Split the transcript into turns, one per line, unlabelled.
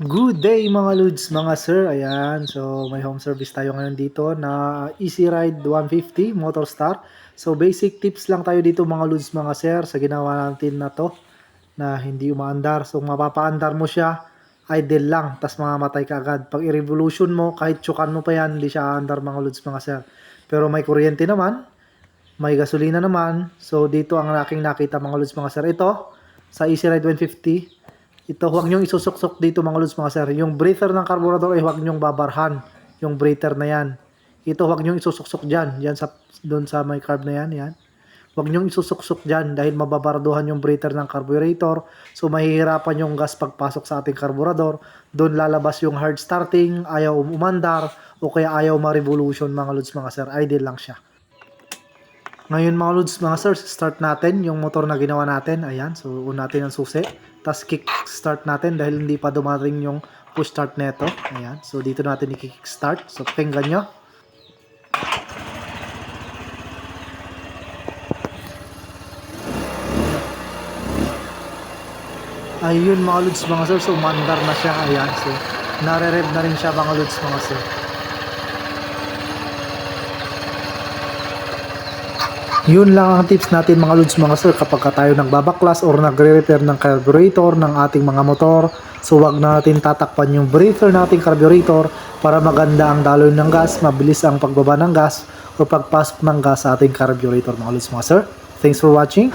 Good day mga Lods, mga sir. Ayan, so may home service tayo ngayon dito na Easy Ride 150 Motor Star. So basic tips lang tayo dito mga Lods, mga sir sa ginawa natin na to na hindi umaandar. So mapapaandar mo siya, idle lang, tas mamamatay ka agad. Pag i-revolution mo, kahit tsukan mo pa yan, hindi siya aandar mga Lods, mga sir. Pero may kuryente naman, may gasolina naman. So dito ang aking nakita mga Lods, mga sir. Ito, sa Easy Ride 150, ito, huwag niyong isusuksok dito mga lods mga sir. Yung breather ng carburetor ay huwag niyong babarhan. Yung breather na yan. Ito, huwag niyong isusuksok dyan. Yan sa, doon sa may carb na yan. yan. Huwag niyong isusuksok dyan dahil mababarduhan yung breather ng carburetor. So, mahihirapan yung gas pagpasok sa ating carburetor. Doon lalabas yung hard starting, ayaw umandar, o kaya ayaw ma-revolution mga lods mga sir. Idle lang siya. Ngayon mga lods, mga sir, start natin yung motor na ginawa natin. Ayan, so una natin ang susi. Tapos kick start natin dahil hindi pa dumating yung push start neto. Ayan, so dito natin i-kick start. So pakinggan nyo. Ayun mga lods, mga sir, so na siya. Ayan, so nare-rev na rin siya mga lods, mga sir. Yun lang ang tips natin mga lods mga sir kapag ka tayo nagbabaklas or nagre-repair ng carburetor ng ating mga motor. So wag na natin tatakpan yung breather nating carburetor para maganda ang daloy ng gas, mabilis ang pagbaba ng gas o pagpasok ng gas sa ating carburetor mga lods mga sir. Thanks for watching.